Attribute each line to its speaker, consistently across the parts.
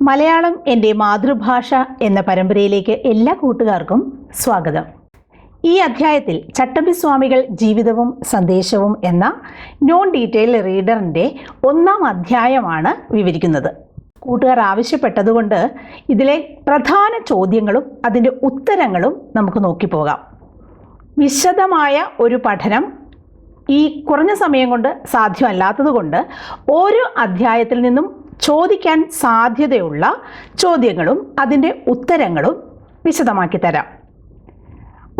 Speaker 1: മലയാളം എന്റെ മാതൃഭാഷ എന്ന പരമ്പരയിലേക്ക് എല്ലാ കൂട്ടുകാർക്കും സ്വാഗതം. ഈ അധ്യായത്തിൽ ചട്ടമ്പി സ്വാമികൾ ജീവിതവും സന്ദേശവും എന്ന നോൺ ഡീറ്റെയിൽ റീഡറിന്റെ ഒന്നാം അധ്യായമാണ് വിവരിക്കുന്നത്. കൂട്ടുകാർ ആവശ്യപ്പെട്ടതുകൊണ്ട് ഇതിലെ പ്രധാന ചോദ്യങ്ങളും അതിന്റെ ഉത്തരങ്ങളും നമുക്ക് നോക്കിപ്പോകാം. വിശദമായ ഒരു പഠനം ഈ കുറഞ്ഞ സമയം കൊണ്ട് സാധ്യമല്ലാത്തതുകൊണ്ട് ഓരോ അധ്യായത്തിൽ നിന്നും ചോദിക്കാൻ സാധ്യതയുള്ള ചോദ്യങ്ങളും അതിന്റെ ഉത്തരങ്ങളും വിശദമാക്കി തരാം.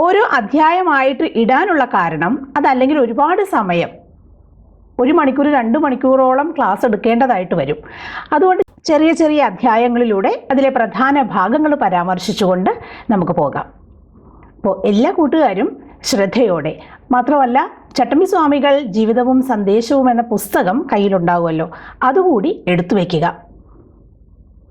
Speaker 1: ഓരോ അധ്യായമായിട്ട് ഇടാനുള്ള കാരണം അതല്ലെങ്കിൽ ഒരുപാട് സമയം ഒരു മണിക്കൂർ രണ്ട് മണിക്കൂറോളം ക്ലാസ് എടുക്കേണ്ടതായിട്ട് വരും. അതുകൊണ്ട് ചെറിയ ചെറിയ അധ്യായങ്ങളിലൂടെ അതിലെ പ്രധാന ഭാഗങ്ങൾ പരാമർശിച്ചുകൊണ്ട് നമുക്ക് പോകാം. അപ്പോൾ എല്ലാ കൂട്ടുകാരും ശ്രദ്ധയോടെ മാത്രമല്ല ചട്ടമ്പി സ്വാമികൾ ജീവിതവും സന്ദേശവും എന്ന പുസ്തകം കയ്യിലുണ്ടാകുമല്ലോ അതുകൂടി എടുത്തു വയ്ക്കുക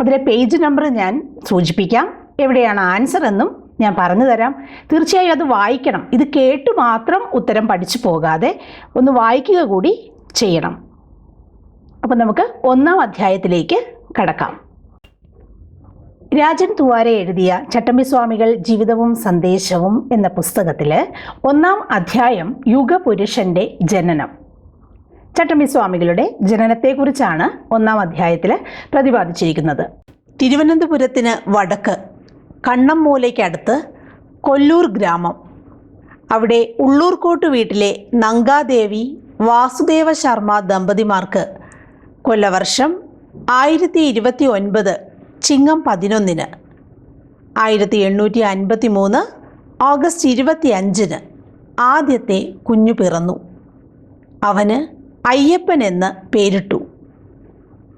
Speaker 1: അതിലെ പേജ് നമ്പർ ഞാൻ സൂചിപ്പിക്കാം. എവിടെയാണ് ആൻസർ എന്നും ഞാൻ പറഞ്ഞു തരാം. തീർച്ചയായും അത് വായിക്കണം. ഇത് കേട്ട് മാത്രം ഉത്തരം പഠിച്ചു പോകാതെ ഒന്ന് വായിക്കുക കൂടി ചെയ്യണം. അപ്പം നമുക്ക് ഒന്നാം അധ്യായത്തിലേക്ക് കടക്കാം. രാജൻ തുവാരെ എഴുതിയ ചട്ടമ്പിസ്വാമികൾ ജീവിതവും സന്ദേശവും എന്ന പുസ്തകത്തിൽ ഒന്നാം അധ്യായം യുഗപുരുഷന്റെ ജനനം. ചട്ടമ്പിസ്വാമികളുടെ ജനനത്തെക്കുറിച്ചാണ് ഒന്നാം അധ്യായത്തിൽ പ്രതിപാദിച്ചിരിക്കുന്നത്. തിരുവനന്തപുരത്തിന് വടക്ക് കണ്ണമ്മൂലയ്ക്കടുത്ത് കൊല്ലൂർ ഗ്രാമം. അവിടെ ഉള്ളൂർക്കോട്ട് വീട്ടിലെ നങ്കാദേവി വാസുദേവ ശർമ്മ ദമ്പതിമാർക്ക് കൊല്ലവർഷം ആയിരത്തി ഇരുപത്തി ഒൻപത് ചിങ്ങം പതിനൊന്നിന്. ആയിരത്തി എണ്ണൂറ്റി അൻപത്തി മൂന്ന് ഓഗസ്റ്റ് ഇരുപത്തി അഞ്ചിന് ആദ്യത്തെ കുഞ്ഞു പിറന്നു. അവന് അയ്യപ്പൻ എന്ന് പേരിട്ടു.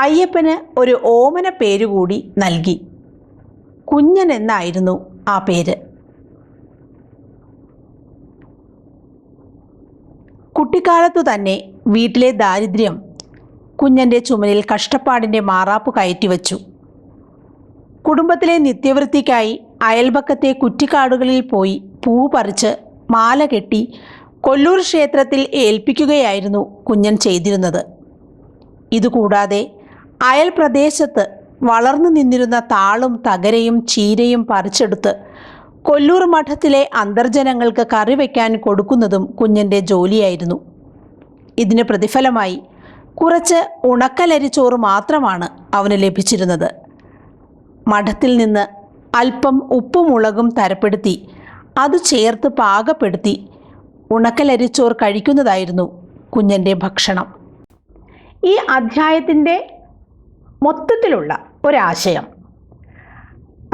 Speaker 1: അയ്യപ്പന് ഒരു ഓമന പേരുകൂടി നൽകി. കുഞ്ഞൻ എന്നായിരുന്നു ആ പേര്. കുട്ടിക്കാലത്തു തന്നെ വീട്ടിലെ ദാരിദ്ര്യം കുഞ്ഞന്റെ ചുമലിൽ കഷ്ടപ്പാടിന്റെ മാറാപ്പ് കയറ്റിവച്ചു. കുടുംബത്തിലെ നിത്യവൃത്തിക്കായി അയൽപക്കത്തെ കുറ്റിക്കാടുകളിൽ പോയി പൂ പറിച്ച് മാല കെട്ടി കൊല്ലൂർ ക്ഷേത്രത്തിൽ ഏൽപ്പിക്കുകയായിരുന്നു കുഞ്ഞൻ ചെയ്തിരുന്നത്. ഇതുകൂടാതെ അയൽ പ്രദേശത്ത് വളർന്നു നിന്നിരുന്ന താളും തകരയും ചീരയും പറിച്ചെടുത്ത് കൊല്ലൂർ മഠത്തിലെ അന്തർജനങ്ങൾക്ക് കറി വയ്ക്കാൻ കൊടുക്കുന്നതും കുഞ്ഞന്റെ ജോലിയായിരുന്നു. ഇതിന് പ്രതിഫലമായി കുറച്ച് ഉണക്കലരിച്ചോറ് മാത്രമാണ് അവന് ലഭിച്ചിരുന്നത്. മഠത്തിൽ നിന്ന് അല്പം ഉപ്പുമുളകും തരപ്പെടുത്തി അത് ചേർത്ത് പാകപ്പെടുത്തി ഉണക്കലരിച്ചോർ കഴിക്കുന്നതായിരുന്നു കുഞ്ഞന്റെ ഭക്ഷണം. ഈ അധ്യായത്തിന്റെ മൊത്തത്തിലുള്ള ഒരാശയം.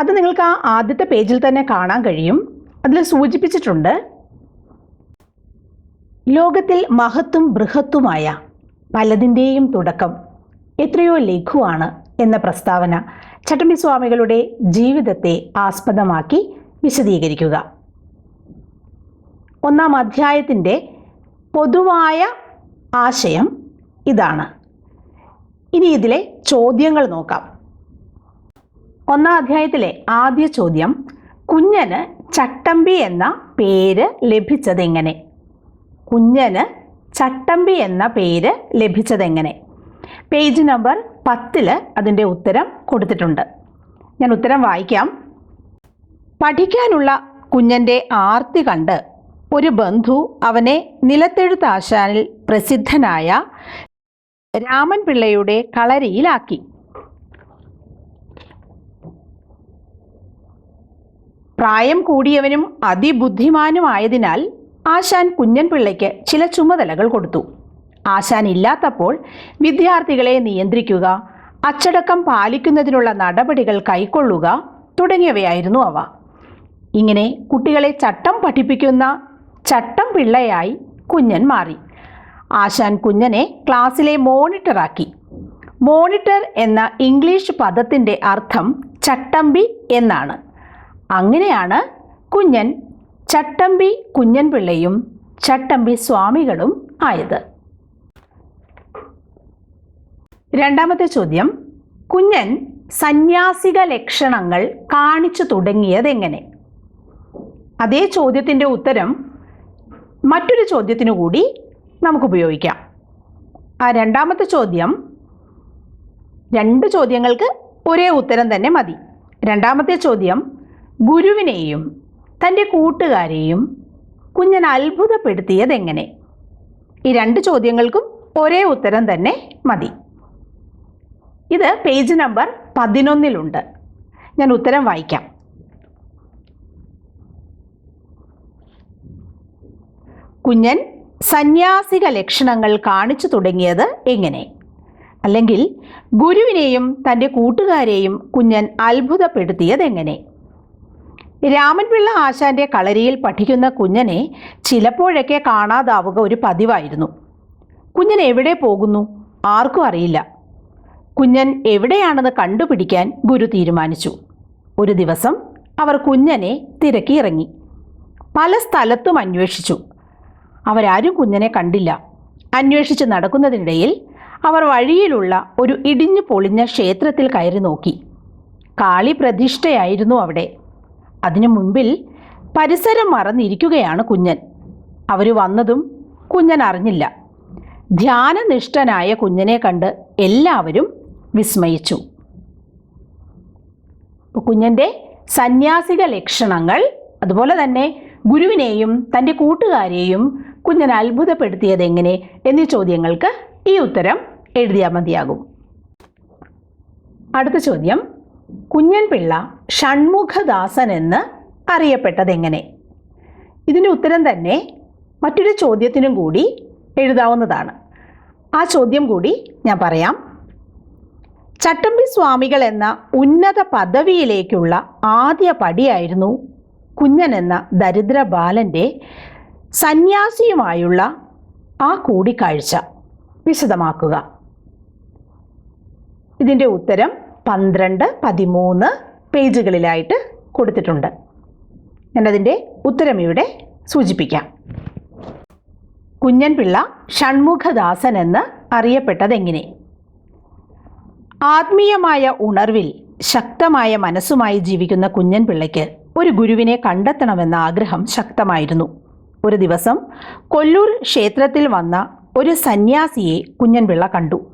Speaker 1: അത് നിങ്ങൾക്ക് ആ ആദ്യത്തെ പേജിൽ തന്നെ കാണാൻ കഴിയും. അതിൽ സൂചിപ്പിച്ചിട്ടുണ്ട് ലോകത്തിൽ മഹത്തും ബൃഹത്തുമായ പലതിന്റെയും തുടക്കം എത്രയോ ലഘുവാണ് എന്ന പ്രസ്താവന. ചട്ടമ്പി സ്വാമികളുടെ ജീവിതത്തെ ആസ്പദമാക്കി വിശദീകരിക്കുക. ഒന്നാം അധ്യായത്തിന്റെ പൊതുവായ ആശയം ഇതാണ്. ഇനി ഇതിലെ ചോദ്യങ്ങൾ നോക്കാം. ഒന്നാം അധ്യായത്തിലെ ആദ്യ ചോദ്യം കുഞ്ഞന് ചട്ടമ്പി എന്ന പേര് ലഭിച്ചതെങ്ങനെ? കുഞ്ഞന് ചട്ടമ്പി എന്ന പേര് ലഭിച്ചതെങ്ങനെ? പേജ് നമ്പർ പത്തിൽ അതിന്റെ ഉത്തരം കൊടുത്തിട്ടുണ്ട്. ഞാൻ ഉത്തരം വായിക്കാം. പഠിക്കാനുള്ള കുഞ്ഞന്റെ ആർത്തി കണ്ട് ഒരു ബന്ധു അവനെ നിലത്തെഴുത്താശാനിൽ പ്രസിദ്ധനായ രാമൻപിള്ളയുടെ കളരിയിലാക്കി. പ്രായം കൂടിയവനും അതിബുദ്ധിമാനുമായതിനാൽ ആശാൻ കുഞ്ഞൻ പിള്ളയ്ക്ക് ചില ചുമതലകൾ കൊടുത്തു. ആശാൻ ഇല്ലാത്തപ്പോൾ വിദ്യാർത്ഥികളെ നിയന്ത്രിക്കുക അച്ചടക്കം പാലിക്കുന്നതിനുള്ള നടപടികൾ കൈക്കൊള്ളുക തുടങ്ങിയവയായിരുന്നു അവ. ഇങ്ങനെ കുട്ടികളെ ചട്ടം പഠിപ്പിക്കുന്ന ചട്ടം പിള്ളയായി കുഞ്ഞൻ മാറി. ആശാൻ കുഞ്ഞനെ ക്ലാസ്സിലെ മോണിറ്ററാക്കി. മോണിറ്റർ എന്ന ഇംഗ്ലീഷ് പദത്തിന്റെ അർത്ഥം ചട്ടമ്പി എന്നാണ്. അങ്ങനെയാണ് കുഞ്ഞൻ ചട്ടമ്പി കുഞ്ഞൻ പിള്ളയും ചട്ടമ്പി സ്വാമികളും ആയത്. രണ്ടാമത്തെ ചോദ്യം കുഞ്ഞൻ സന്യാസിക ലക്ഷണങ്ങൾ കാണിച്ചു തുടങ്ങിയത് എങ്ങനെ? അതേ ചോദ്യത്തിന്റെ ഉത്തരം മറ്റൊരു ചോദ്യത്തിനു കൂടി നമുക്ക് ഉപയോഗിക്കാം. ആ രണ്ടാമത്തെ ചോദ്യം രണ്ട് ചോദ്യങ്ങൾക്ക് ഒരേ ഉത്തരം തന്നെ മതി. രണ്ടാമത്തെ ചോദ്യം ഗുരുവിനെയും തന്റെ കൂട്ടുകാരെയും കുഞ്ഞൻ അത്ഭുതപ്പെടുത്തിയതെങ്ങനെ ഈ രണ്ട് ചോദ്യങ്ങൾക്കും ഒരേ ഉത്തരം തന്നെ മതി. ഇത് പേജ് നമ്പർ പതിനൊന്നിലുണ്ട്. ഞാൻ ഉത്തരം വായിക്കാം. കുഞ്ഞൻ സന്യാസിക ലക്ഷണങ്ങൾ കാണിച്ചു തുടങ്ങിയത് എങ്ങനെ? അല്ലെങ്കിൽ ഗുരുവിനെയും തന്റെ കൂട്ടുകാരെയും കുഞ്ഞൻ അത്ഭുതപ്പെടുത്തിയത് എങ്ങനെ? രാമൻപിള്ള ആശാന്റെ കളരിയിൽ പഠിക്കുന്ന കുഞ്ഞനെ ചിലപ്പോഴൊക്കെ കാണാതാവുക ഒരു പതിവായിരുന്നു. കുഞ്ഞൻ എവിടെ പോകുന്നു? ആർക്കും അറിയില്ല. കുഞ്ഞൻ എവിടെയാണെന്ന് കണ്ടുപിടിക്കാൻ ഗുരു തീരുമാനിച്ചു. ഒരു ദിവസം അവർ കുഞ്ഞനെ തിരക്കി ഇറങ്ങി. പല സ്ഥലത്തും അന്വേഷിച്ചു. അവരാരും കുഞ്ഞനെ കണ്ടില്ല. അന്വേഷിച്ച് നടക്കുന്നതിനിടയിൽ അവർ വഴിയിലുള്ള ഒരു ഇടിഞ്ഞു പൊളിഞ്ഞ ക്ഷേത്രത്തിൽ കയറി നോക്കി. കാളി പ്രതിഷ്ഠയായിരുന്നു അവിടെ. അതിനു മുൻപിൽ പരിസരം മറന്നിരിക്കുകയാണ് കുഞ്ഞൻ. അവർ വന്നതും കുഞ്ഞൻ അറിഞ്ഞില്ല. ധ്യാനനിഷ്ഠനായ കുഞ്ഞനെ കണ്ട് എല്ലാവരും വിസ്മയിച്ചു. കുഞ്ഞന്റെ സന്യാസിക ലക്ഷണങ്ങൾ അതുപോലെ തന്നെ ഗുരുവിനെയും തന്റെ കൂട്ടുകാരെയും കുഞ്ഞൻ അത്ഭുതപ്പെടുത്തിയത് എങ്ങനെ എന്നീ ചോദ്യങ്ങൾക്ക് ഈ ഉത്തരം എഴുതിയാൽ മതിയാകും. അടുത്ത ചോദ്യം കുഞ്ഞൻ പിള്ള ഷൺമുഖദാസൻ എന്ന് അറിയപ്പെട്ടതെങ്ങനെ ഇതിന്റെ ഉത്തരം തന്നെ മറ്റൊരു ചോദ്യത്തിനും കൂടി എഴുതാവുന്നതാണ്. ആ ചോദ്യം കൂടി ഞാൻ പറയാം. ചട്ടമ്പി സ്വാമികൾ എന്ന ഉന്നത പദവിയിലേക്കുള്ള ആദ്യ പടിയായിരുന്നു കുഞ്ഞൻ എന്ന ദരിദ്ര ബാലന്റെ സന്യാസിയുമായുള്ള ആ കൂടിക്കാഴ്ച. വിശദമാക്കുക. ഇതിന്റെ ഉത്തരം പന്ത്രണ്ട് പതിമൂന്ന് പേജുകളിലായിട്ട് കൊടുത്തിട്ടുണ്ട്. ഞാനതിന്റെ ഉത്തരം ഇവിടെ സൂചിപ്പിക്കാം. കുഞ്ഞൻപിള്ള ഷൺമുഖദാസൻ എന്ന് അറിയപ്പെട്ടതെങ്ങനെ? ആത്മീയമായ ഉണർവിൽ ശക്തമായ മനസ്സുമായി ജീവിക്കുന്ന കുഞ്ഞൻ പിള്ളയ്ക്ക് ഒരു ഗുരുവിനെ കണ്ടെത്തണമെന്ന ആഗ്രഹം ശക്തമായിരുന്നു. ഒരു ദിവസം കൊല്ലൂർ ക്ഷേത്രത്തിൽ വന്ന ഒരു സന്യാസിയെ കുഞ്ഞൻപിള്ള കണ്ടു.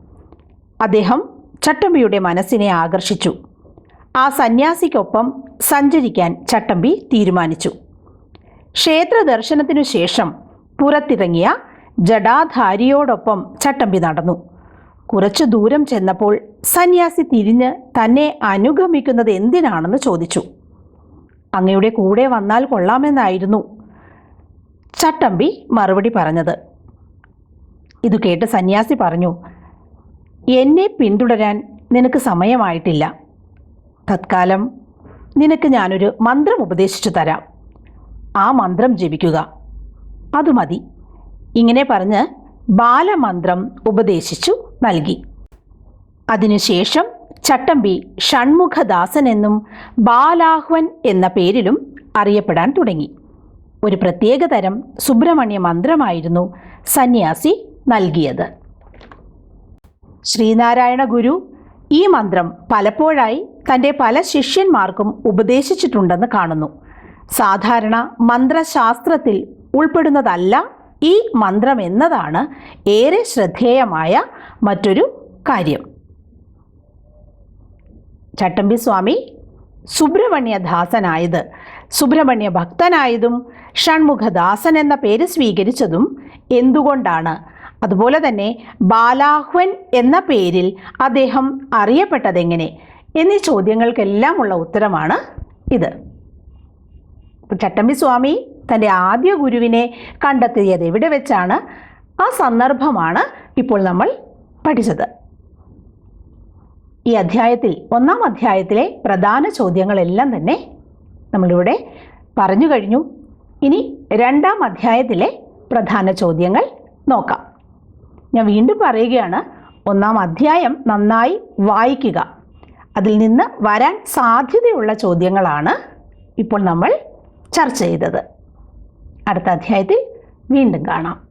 Speaker 1: അദ്ദേഹം ചട്ടമ്പിയുടെ മനസ്സിനെ ആകർഷിച്ചു. ആ സന്യാസിക്കൊപ്പം സഞ്ചരിക്കാൻ ചട്ടമ്പി തീരുമാനിച്ചു. ക്ഷേത്ര ദർശനത്തിനു ശേഷം പുറത്തിറങ്ങിയ ജഡാധാരിയോടൊപ്പം ചട്ടമ്പി നടന്നു. കുറച്ചു ദൂരം ചെന്നപ്പോൾ സന്യാസി തിരിഞ്ഞ് തന്നെ അനുഗമിക്കുന്നത് എന്തിനാണെന്ന് ചോദിച്ചു. അങ്ങയുടെ കൂടെ വന്നാൽ കൊള്ളാമെന്നായിരുന്നു ചട്ടമ്പി മറുപടി പറഞ്ഞത്. ഇത് കേട്ട് സന്യാസി പറഞ്ഞു എന്നെ പിന്തുടരാൻ നിനക്ക് സമയമായിട്ടില്ല. തത്കാലം നിനക്ക് ഞാനൊരു മന്ത്രം ഉപദേശിച്ചു തരാം. ആ മന്ത്രം ജപിക്കുക. അത് മതി. ഇങ്ങനെ പറഞ്ഞ് ബാലമന്ത്രം ഉപദേശിച്ചു നൽകി. അതിനുശേഷം ചട്ടമ്പി ഷൺമുഖദാസൻ എന്നും ബാലാഹ്വൻ എന്ന പേരിലും അറിയപ്പെടാൻ തുടങ്ങി. ഒരു പ്രത്യേകതരം സുബ്രഹ്മണ്യ മന്ത്രമായിരുന്നു സന്യാസി നൽകിയത്. ശ്രീനാരായണ ഗുരു ഈ മന്ത്രം പലപ്പോഴായി തന്റെ പല ശിഷ്യന്മാർക്കും ഉപദേശിച്ചിട്ടുണ്ടെന്ന് കാണുന്നു. സാധാരണ മന്ത്രശാസ്ത്രത്തിൽ ഉൾപ്പെടുന്നതല്ല ഈ മന്ത്രം എന്നതാണ് ഏറെ ശ്രദ്ധേയമായ മറ്റൊരു കാര്യം. ചട്ടമ്പി സ്വാമി സുബ്രഹ്മണ്യദാസനായത് സുബ്രഹ്മണ്യ ഭക്തനായതും ഷൺമുഖദാസൻ എന്ന പേര് സ്വീകരിച്ചതും എന്തുകൊണ്ടാണ്? അതുപോലെ തന്നെ ബാലാഹ്വൻ എന്ന പേരിൽ അദ്ദേഹം അറിയപ്പെട്ടതെങ്ങനെ? എന്നീ ചോദ്യങ്ങൾക്കെല്ലാമുള്ള ഉത്തരമാണ് ഇത്. ചട്ടമ്പി സ്വാമി തന്റെ ആദ്യ ഗുരുവിനെ കണ്ടെത്തിയത് എവിടെ വെച്ചാണ്? ആ സന്ദർഭമാണ് ഇപ്പോൾ നമ്മൾ പഠിച്ചത്. ഈ അധ്യായത്തിൽ ഒന്നാം അധ്യായത്തിലെ പ്രധാന ചോദ്യങ്ങളെല്ലാം തന്നെ നമ്മളിവിടെ പറഞ്ഞു കഴിഞ്ഞു. ഇനി രണ്ടാം അധ്യായത്തിലെ പ്രധാന ചോദ്യങ്ങൾ നോക്കാം. ഞാൻ വീണ്ടും പറയുകയാണ് ഒന്നാം അധ്യായം നന്നായി വായിക്കുക. അതിൽ നിന്ന് വരാൻ സാധ്യതയുള്ള ചോദ്യങ്ങളാണ് ഇപ്പോൾ നമ്മൾ ചർച്ച ചെയ്തത്. അടുത്ത അധ്യായത്തിൽ വീണ്ടും കാണാം.